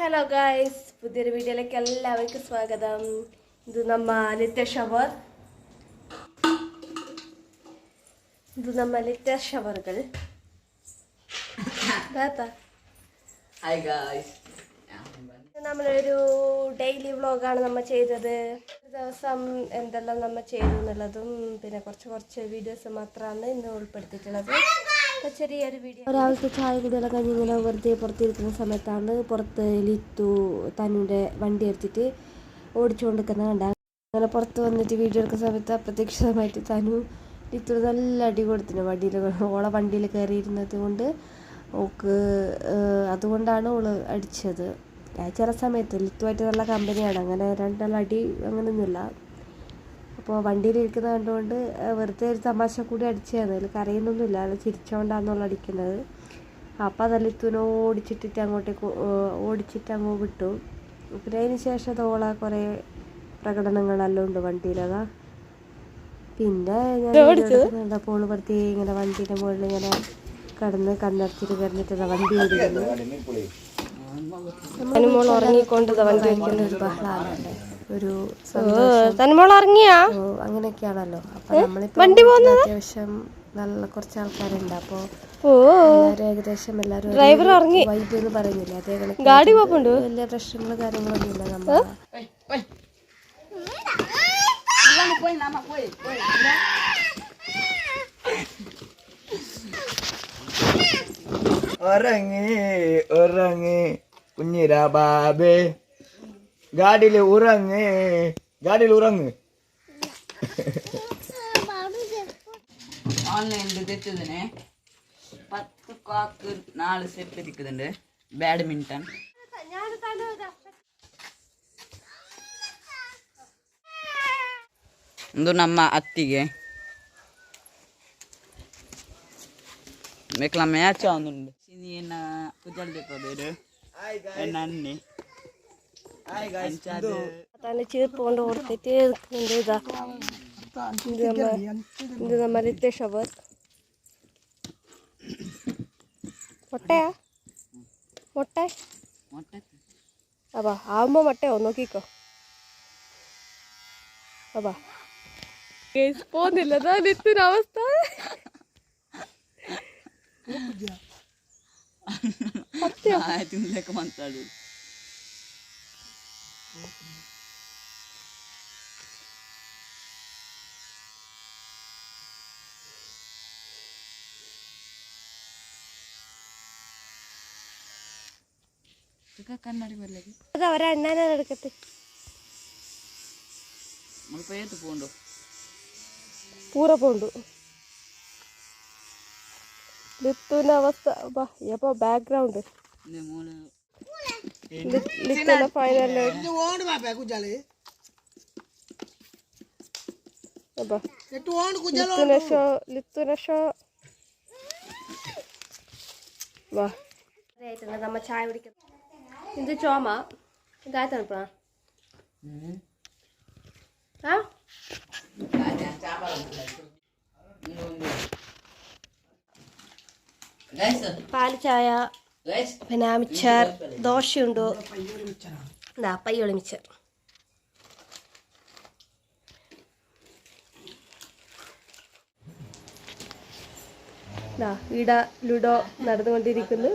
Hello guys പുതിയൊരു വീഡിയോയിലേക്ക് എല്ലാവർക്കും സ്വാഗതം. ഇത് നമ്മ ലിറ്റർ ഷവർ. ഇത് നമ്മ ലിറ്റർ ഷവറുകൾ. നമ്മളൊരു ഡെയിലി വ്ളോഗാണ് നമ്മൾ ചെയ്തത്. ഒരു ദിവസം എന്തെല്ലാം നമ്മൾ ചെയ്തു എന്നുള്ളതും പിന്നെ കുറച്ച് കുറച്ച് വീഡിയോസ് മാത്രമാണ് ഇന്ന് ഉൾപ്പെടുത്തിയിട്ടുള്ളത്. ചെറിയൊരു വീഡിയോ രാവിലത്തെ ചായ കഴിഞ്ഞ് ഇങ്ങനെ വെറുതെ പുറത്തിരിക്കുന്ന സമയത്താണ് പുറത്ത് ലിത്തു തനുവിന്റെ വണ്ടി എടുത്തിട്ട് ഓടിച്ചുകൊണ്ടിരിക്കുന്ന കണ്ട. അങ്ങനെ പുറത്ത് വന്നിട്ട് വീഡിയോ എടുക്കുന്ന സമയത്ത് അപ്രതീക്ഷിതമായിട്ട് തനു ലിത്തു നല്ല അടി കൊടുത്തിന് വണ്ടിയിൽ ഓളെ വണ്ടിയിൽ കയറിയിരുന്നത് കൊണ്ട് ഓക്ക് അതുകൊണ്ടാണ് ഓൾ അടിച്ചത്. ചില സമയത്ത് ലിത്തുമായിട്ട് നല്ല കമ്പനിയാണ് അങ്ങനെ രണ്ടാൾ അടി അങ്ങനെയൊന്നുമില്ല അപ്പോൾ വണ്ടിയിൽ ഇരിക്കുന്ന കണ്ടുകൊണ്ട് വെറുതെ ഒരു തമാശ കൂടി അടിച്ചതാണ്. അതിൽ കരയുന്നൊന്നുമില്ല അത് ചിരിച്ചോണ്ടാന്നുള്ള അടിക്കുന്നത്. അപ്പോൾ അതല്ല ഇത്തുനോ ഓടിച്ചിട്ടിട്ട് അങ്ങോട്ടേക്ക് ഓടിച്ചിട്ട് അങ്ങ് വിട്ടു. പിന്നെ അതിന് ശേഷം തോള കുറേ പ്രകടനങ്ങളെല്ലാം ഉണ്ട് വണ്ടിയിലതാ പിന്നെ ഞാൻ അപ്പോൾ ഓൾ വെറുതെ ഇങ്ങനെ വണ്ടീന്റെ മുകളിൽ ഇങ്ങനെ കടന്ന് കണ്ണടച്ചിട്ട് കിടന്നിട്ട് വണ്ടി ഓടിക്കുന്നു. തനുമോൾ ഉറങ്ങിക്കൊണ്ട് വണ്ടി ഓടിക്കുന്ന ഒരു ബഹളാണ് ഒരു തനുമോൾ ഇറങ്ങിയാ അങ്ങനെയൊക്കെയാണല്ലോ. അപ്പൊ നമ്മളിപ്പോ വണ്ടി അത്യാവശ്യം നല്ല കുറച്ച് ആൾക്കാരുണ്ട്. അപ്പോ ഏകദേശം എല്ലാരും ഡ്രൈവർ ഇറങ്ങി വൈബ് എന്ന് പറയുന്നില്ല? അതേ കണക്ക് ഗാഡി പോപ്പുണ്ട്? വലിയ പ്രശ്നങ്ങളും കാര്യങ്ങളൊന്നും ഇല്ല നമ്മൾ പോയി നമ്മ. പോയി പോയി ഉറങ്ങ് ഉറങ്ങ് കുഞ്ഞിരാ ബാബേ. ಗಾಡಿಲಿ ಉರಂಗ್ ಗಾಡಿಲಿ ಉರಂಗ್ ஆன்லைனில் தைச்சதுன்னு பத்து காக்கு நாலு செட் இருக்குதுண்டு ಬ್ಯಾಡ್ಮಿಂಟನ್ ಇದು ನಮ್ಮ ಅತ್ತಿಗೆ ಮೇಕ್ಲ ಮ್ಯಾಚ್ ಅವನು ಏನ ಪುಜಲ್ ಬೇಕಾದ್ರೆ ನನ್ನಿ ಅಂಚಾದು തന്നെ ചീർപ്പ് കൊണ്ട് കൊടുത്തിട്ട് നിൽക്കുന്നുണ്ട് ഇതാ ഇത് നമ്മ ഇത് നമ്മ നിത്യ ഷവർ മുട്ടയാ മുട്ട ಮೊಟ್ಟೆ അപ്പാ ആവുമ്പോ മുട്ടയോ നോക്കിക്കോ അപ്പാ പോന്നില്ല നിത്തിന് അവസ്ഥ ಆಯ್ತು ಲೆಕ್ಕ ಮಾತಾಡು ಕನ್ನಡಿ ಬರ್ಲಿಕ್ಕೆ ಅವರ ಅಣ್ಣನ ನಡ್ಕತ್ತೆ ಮುಲ್ಪ ಏತು ಪೋಂಡು ಪೂರ ಪೋಂಡು ಲಿತ್ತುನ ಅವಸ್ಥೆ ಬಾ ಯಪ್ಪ ಬ್ಯಾಕ್ ಗ್ರೌಂಡ್ ಮೂಲ ഷോ വാ നമ്മ ചായ കുടിക്കാം ഇത് ചോമ ഇതാ തണുപ്പാ ആ പാൽ ചായ ಗೈಸ್ ആ മിച്ചർ ദോശയുണ്ട്? എന്താ പയ്യോളി മിച്ചർ. ഇട ഈട ലുഡോ നടന്നുകൊണ്ടിരിക്കുന്നു.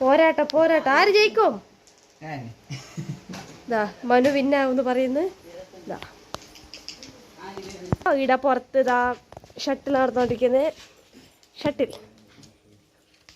പോരാട്ട പോരാട്ട. ആര് ജയിക്കും? മനു വിന്നാവെന്ന് പറയുന്നു. ഇട ഈട പുറത്ത് ഇതാ ഷട്ടിൽ നടന്നുകൊണ്ടിരിക്കുന്നത് ഷട്ടിൽ.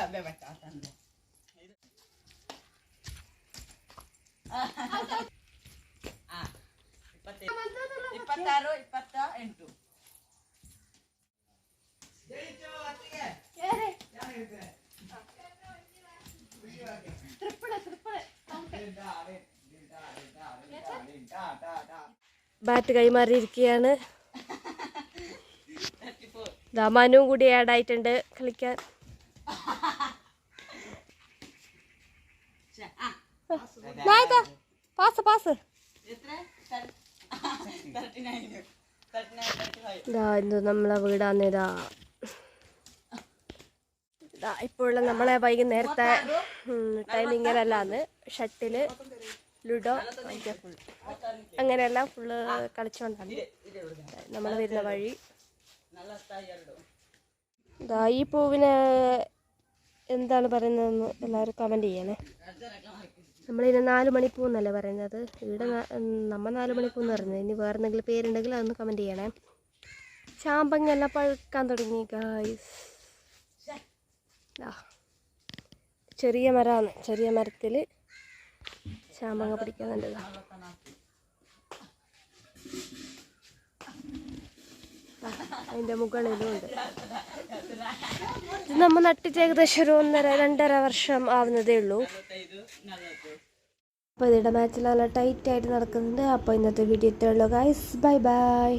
ಅಬ್ಬೆ ಬಟ್ಟ ತಂದೆ ಆ, ಇಪ್ಪತ್ತೈದು. ಇಪ್ಪತ್ತಾರು ಇಪ್ಪತ್ತ ಎಂಟು ബാറ്റ് കൈമാറിയിരിക്കുകയാണ് ദാമാനും കൂടി ആഡായിട്ടുണ്ട് കളിക്കാൻ. Pass pass. ഇതാ എന്തോ നമ്മളെ വീടാന്നിതാ ഇപ്പോഴുള്ള നമ്മളെ വൈകുന്നേരത്തെ ടൈമിങ്ങനല്ലാന്ന് ഷട്ടിൽ ലുഡോ അങ്ങനെയെല്ലാം ഫുള്ള് കളിച്ചോണ്ടാണ് നമ്മൾ വരുന്ന വഴി. ഈ പൂവിന് എന്താണ് പറയുന്നതെന്ന് എല്ലാവരും കമന്റ് ചെയ്യണേ. നമ്മളിതിന് നാല് മണിപ്പൂ എന്നല്ലേ പറയുന്നത്. ഇവിടെ നമ്മൾ നാല് മണിപ്പൂ എന്ന് പറയുന്നത് ഇനി വേറെ എന്തെങ്കിലും പേരുണ്ടെങ്കിൽ അതൊന്ന് കമന്റ് ചെയ്യണേ. ചാമ്പങ്ങ എല്ലാം പഴുക്കാൻ തുടങ്ങി ഗായ്സ് ചെറിയ മരമാണ് ചെറിയ മരത്തിൽ ചാമ്പങ്ങ പിടിക്കുന്നുണ്ട് അതിന്റെ മുകളിലും ഉണ്ട്. നമ്മൾ നട്ടിട്ട് ഏകദേശം ഒരു ഒന്നര രണ്ടര വർഷം ആവുന്നതേ ഉള്ളൂ. അപ്പോൾ ഇതിന്റെ മാച്ചിൽ നല്ല ടൈറ്റായിട്ട് നടക്കുന്നുണ്ട്. അപ്പോൾ ഇന്നത്തെ വീഡിയോ ഇത്രയുള്ളൂ ഗൈസ് ബൈ ബൈ